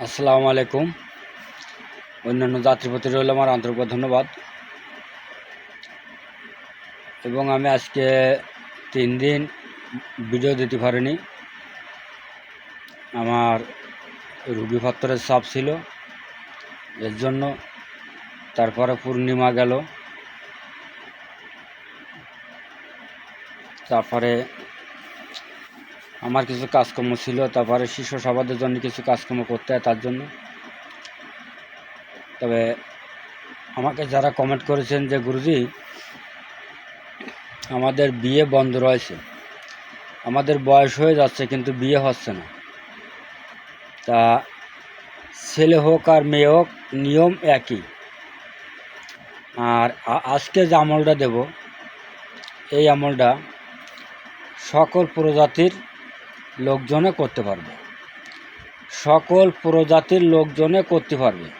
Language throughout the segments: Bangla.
আসসালামু আলাইকুম। অন্যান্য যাত্রীপতি রইল আমার আন্তরিক ধন্যবাদ। এবং আমি আজকে তিন দিন ভিডিও দিতে পারিনি। আমার রুগী পাত্রের চাপ ছিল। এর জন্য তারপরে পূর্ণিমা গেল। তারপরে আমার কিছু কাজকর্ম ছিল, তারপরে শিশু সভাদের জন্য কিছু কাজকর্ম করতে হয় তার জন্য। তবে আমাকে যারা কমেন্ট করেছেন যে, গুরুজি, আমাদের বিয়ে বন্ধ রয়েছে। আমাদের বয়স হয়ে যাচ্ছে, কিন্তু বিয়ে হচ্ছে না। তা ছেলে হোক আর মেয়ে হোক, নিয়ম একই। আর আজকে যে আমলটা দেব, এই আমলটা সকল প্রজাতির লোকজনে করতে পারবে। সকল প্রজাতির লোকজনে করতে পারবে।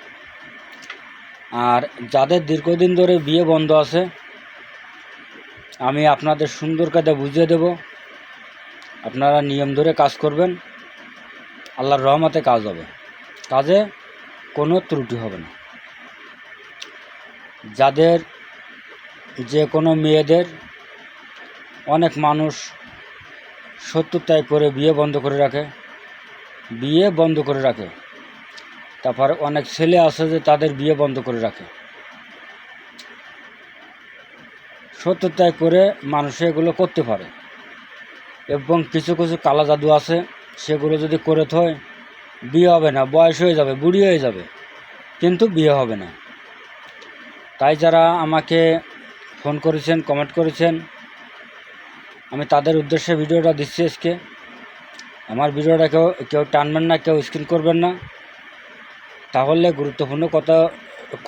আর যাদের দীর্ঘদিন ধরে বিয়ে বন্ধ আছে, আমি আপনাদের সুন্দর কাজে বুঝিয়ে দেব। আপনারা নিয়ম ধরে কাজ করবেন। আল্লাহর রহমতে কাজ হবে। কাজে কোনো ত্রুটি হবে না। যাদের যে কোনো মেয়েদের অনেক মানুষ সত্তর করে বিয়ে বন্ধ করে রাখে। বিয়ে বন্ধ করে রাখে। তারপরে অনেক ছেলে আছে যে তাদের বিয়ে বন্ধ করে রাখে। সত্তর করে মানুষ এগুলো করতে পারে। এবং কিছু কিছু কালা জাদু আছে, সেগুলো যদি করে থয়, বিয়ে হবে না, বয়স হয়ে যাবে, বুড়ি হয়ে যাবে, কিন্তু বিয়ে হবে না। তাই যারা আমাকে ফোন করেছেন, কমেন্ট করেছেন আমি তাদের উদ্দেশ্যে ভিডিওটা দিচ্ছি আজকে। আমার ভিডিওটা কেউ কেউ টানবেন না, কেউ স্ক্রিন করবেন না। তাহলে গুরুত্বপূর্ণ কথা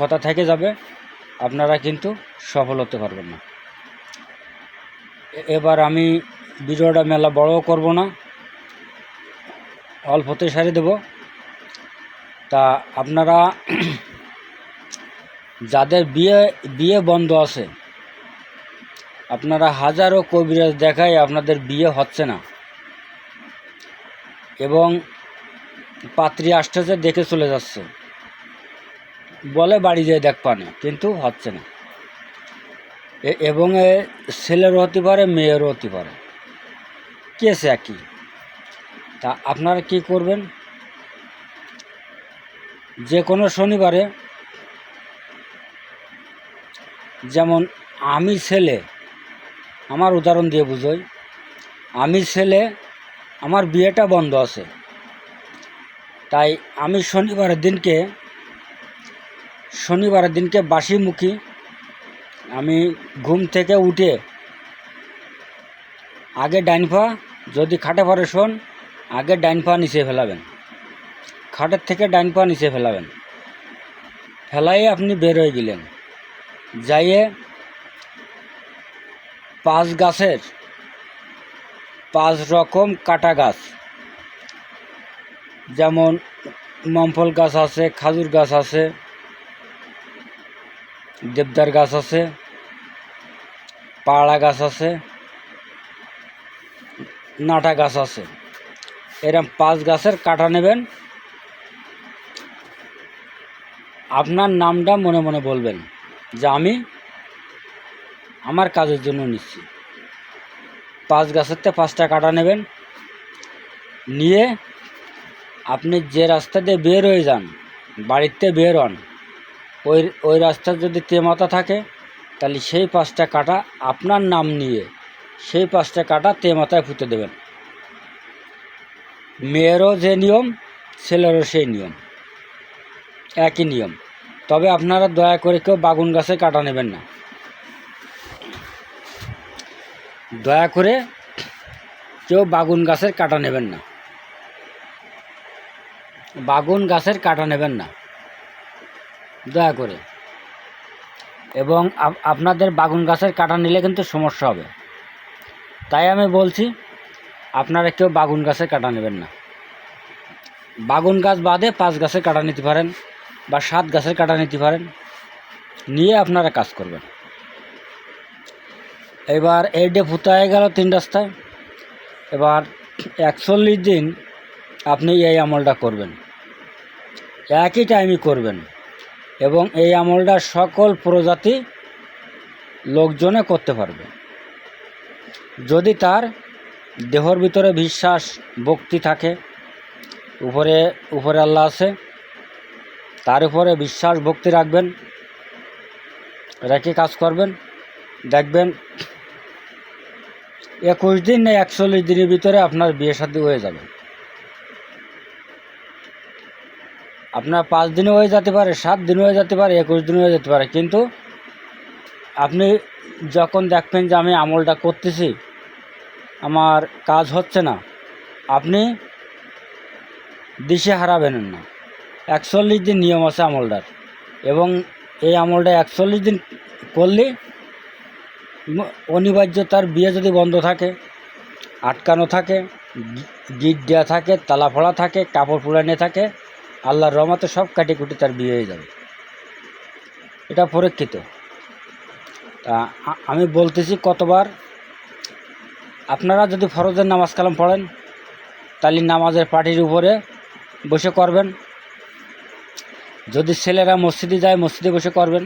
কথা থেকে যাবে। আপনারা কিন্তু সফল হতে পারবেন না। এবার আমি ভিডিওটা মেলা বড়ও করব না। অল্পতে সারি দেব। তা আপনারা যাদের বিয়ে বিয়ে বন্ধ আছে আপনারা হাজারো কবিরাজ দেখায় আপনাদের বিয়ে হচ্ছে না। এবং পাত্রী আসতেছে দেখে চলে যাচ্ছে। বলে বাড়ি যেয়ে দেখ পানে কিন্তু হচ্ছে না। এবং এ ছেলেরও হতে পারে, মেয়েরও হতে পারে। কেস একই। তা আপনারা কি করবেন? যে কোনো শনিবারে যেমন আমি ছেলে আমার উদাহরণ দিয়ে বুঝোই। আমি ছেলে, আমার বিয়েটা বন্ধ আছে। তাই আমি শনিবারের দিনকে শনিবারের দিনকে বাসিমুখী আমি ঘুম থেকে উঠে আগে ডাইন পা, যদি খাটে পরে শোন, আগে ডাইন পা নিচে ফেলাবেন। খাটের থেকে ডাইন পা নিচে ফেলাবেন। ফেলাই আপনি বের হয়ে গেলেন। যাইয়ে পাঁচ গাছের পাঁচ রকম কাটা গাছ। যেমন মমফল গাছ আছে, খাজুর গাছ আছে, দেবদার গাছ আছে, পাড়া গাছ আছে, নাটা গাছ আছে। এরম পাঁচ গাছের কাটা নেবেন। আপনার নামটা মনে মনে বলবেন যে আমি আমার কাজের জন্য নিচ্ছি। পাঁচ গাছের গাছেরতে পাঁচটা কাটা নেবেন। নিয়ে আপনি যে রাস্তা দিয়ে বের হয়ে যান, বাড়িতে বের হন, ওই ওই রাস্তার যদি তেমাতা থাকে, তাহলে সেই পাঁচটা কাটা আপনার নাম নিয়ে সেই পাঁচটা কাটা তেমাতায় ফুটে দেবেন। মেয়েরও যে নিয়ম, ছেলেরও সেই নিয়ম। একই নিয়ম। তবে আপনারা দয়া করে কেউ বাগুন গাছে কাটা নেবেন না। দয়া করে কেউ বাগুন গাছের কাটা নেবেন না। বাগুন গাছের কাটা নেবেন না। দয়া করে। এবং আপনাদের বাগুন গাছের কাটা নিলে কিন্তু সমস্যা হবে। তাই আমি বলছি, আপনারা কেউ বাগুন গাছের কাটা নেবেন না। বাগুন গাছ বাদে পাঁচ গাছের কাটা নিতে পারেন বা সাত গাছের কাটা নিতে পারেন। নিয়ে আপনারা কাজ করবেন। এবার এই ডে ফুতা হয়ে গেল তিন রাস্তায়, এবার একচল্লিশ দিন আপনি এই আমলটা করবেন। একই টাইমই করবেন এবং এই আমলটা সকল প্রজাতি লোকজনে করতে পারবে। যদি তার দেহর ভিতরে বিশ্বাস, ভক্তি থাকে, উপরে উপরে আল্লাহ আছে, তার উপরে বিশ্বাস, ভক্তি রাখবেন, রেখে কাজ করবেন, দেখবেন একুশ দিন না একচল্লিশ দিনের ভিতরে আপনার বিয়ে শাদী হয়ে যাবে। আপনার পাঁচ দিনে হয়ে যেতে পারে, সাত দিন হয়ে যেতে পারে, একুশ দিন হয়ে যেতে পারে। কিন্তু আপনি যখন দেখবেন যে আমি আমলটা করতেছি, আমার কাজ হচ্ছে না, আপনি দিশে হারাবেন না। একচল্লিশ দিন নিয়ম আছে আমলটার। এবং এই আমলটা একচল্লিশ দিন করলে অনিবার্য তার বিয়ে যদি বন্ধ থাকে, আটকানো থাকে গিট দেওয়া থাকে, তালা ফোড়া থাকে, কাপড় পুরানে থাকে, আল্লাহর রহমতে সব কাটি কুটি তার বিয়ে হয়ে যাবে। এটা পরীক্ষিত। তা আমি বলতেছি কতবার, আপনারা যদি ফরজের নামাজ কালাম পড়েন, তাহলে নামাজের পাটির উপরে বসে করবেন। যদি ছেলেরা মসজিদে যায়, মসজিদে বসে করবেন।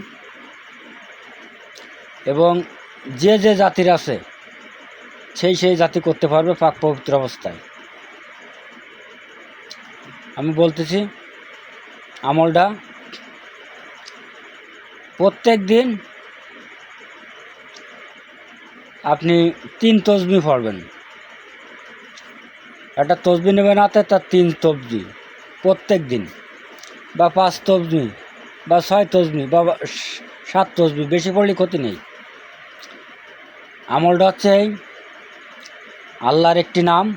এবং যে যে জাতির আছে, সেই সেই জাতি করতে পারবে পাক পবিত্র অবস্থায়। আমি বলতেছি, আমলটা প্রত্যেক দিন আপনি তিন তসবি পড়বেন। একটা তসবি নেবেন হাতে তার তিন তসবি প্রত্যেক দিন। বা পাঁচ তসবি, বা ছয় তসবি, বা সাত তসবি, বেশি পড়লে ক্ষতি নেই। আমলটা হচ্ছে এই। আল্লাহর একটি নাম।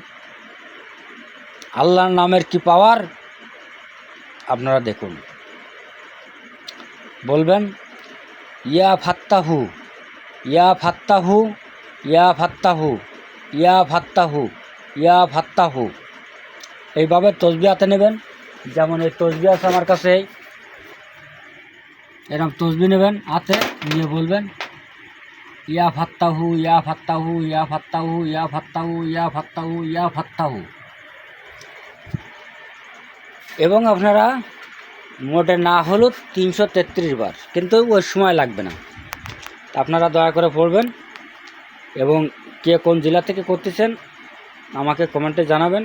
আল্লাহর নামের কি পাওয়ার? আপনারা দেখুন। বলবেন, ইয়া ফাত্তাহু ইয়া ফাত্তাহু ইয়া ফাত্তাহু ইয়া ফাত্তাহু ইয়া ফাত্তাহু। এইভাবে তসবি হাতে নেবেন। যেমন এই তসবি আছে আমার কাছে। এরকম তসবি নেবেন, হাতে নিয়ে বলবেন ইয়া ফাত্তাহু ইয়া ফাত্তাহু ইয়া ফাত্তাহু ইয়া ফাত্তাহু ইয়া ফাত্তাহু ইয়া ফাত্তাহু। এবং আপনারা মোটে না হলেও তিনশো তেত্রিশ বার, কিন্তু ওই সময় লাগবে না। আপনারা দয়া করে পড়বেন এবং কে কোন জেলা থেকে করতেছেন আমাকে কমেন্টে জানাবেন।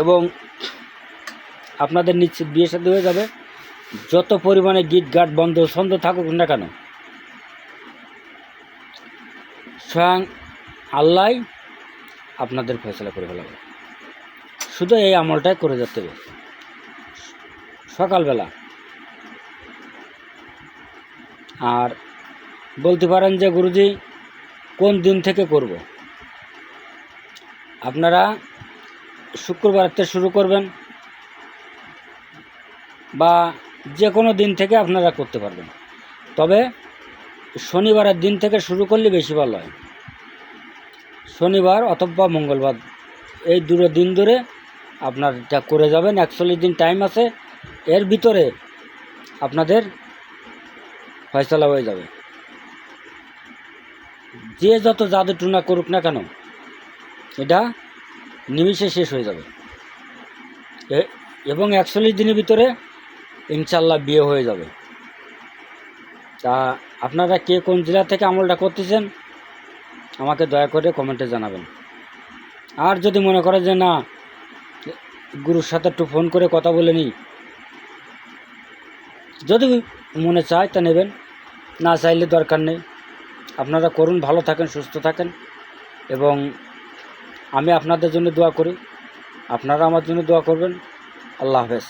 এবং আপনাদের নিশ্চিত বিয়ে সাথে হয়ে যাবে। যত পরিমাণে গিট গাট বন্ধ ছন্দ থাকুক না কেন স্বয়ং আল্লাহ আপনাদের ফেসলা করে ফেলাবে। শুধু এই আমলটাই করে যেতে হবে। সকালবেলা। আর বলতে পারেন যে, গুরুজি, কোন দিন থেকে করব? আপনারা শুক্রবার থেকে শুরু করবেন বা যে কোনো দিন থেকে আপনারা করতে পারবেন। তবে শনিবারের দিন থেকে শুরু করলে বেশি ভালো হয়। শনিবার অথবা মঙ্গলবার, এই দুটো দিন ধরে আপনার এটা করে যাবেন, একচল্লিশ দিন টাইম আছে, এর ভিতরে আপনাদের ফয়সলা হয়ে যাবে। যে যত জাদু টুনা করুক না কেন, এটা নিমিষে শেষ হয়ে যাবে। এবং একচল্লিশ দিনের ভিতরে ইনশাল্লাহ বিয়ে হয়ে যাবে। তা আপনারা কে কোন জেলা থেকে আমলটা করতেছেন, আমাকে দয়া করে কমেন্টে জানাবেন। আর যদি মনে করে যে না, গুরুর সাথে একটু ফোন করে কথা বলে নিই, যদি মনে চায় তা নেবেন, না চাইলে দরকার নেই। আপনারা করুন, ভালো থাকেন, সুস্থ থাকেন, এবং আমি আপনাদের জন্য দোয়া করি। আপনারা আমার জন্য দোয়া করবেন। আল্লাহ হাফেজ।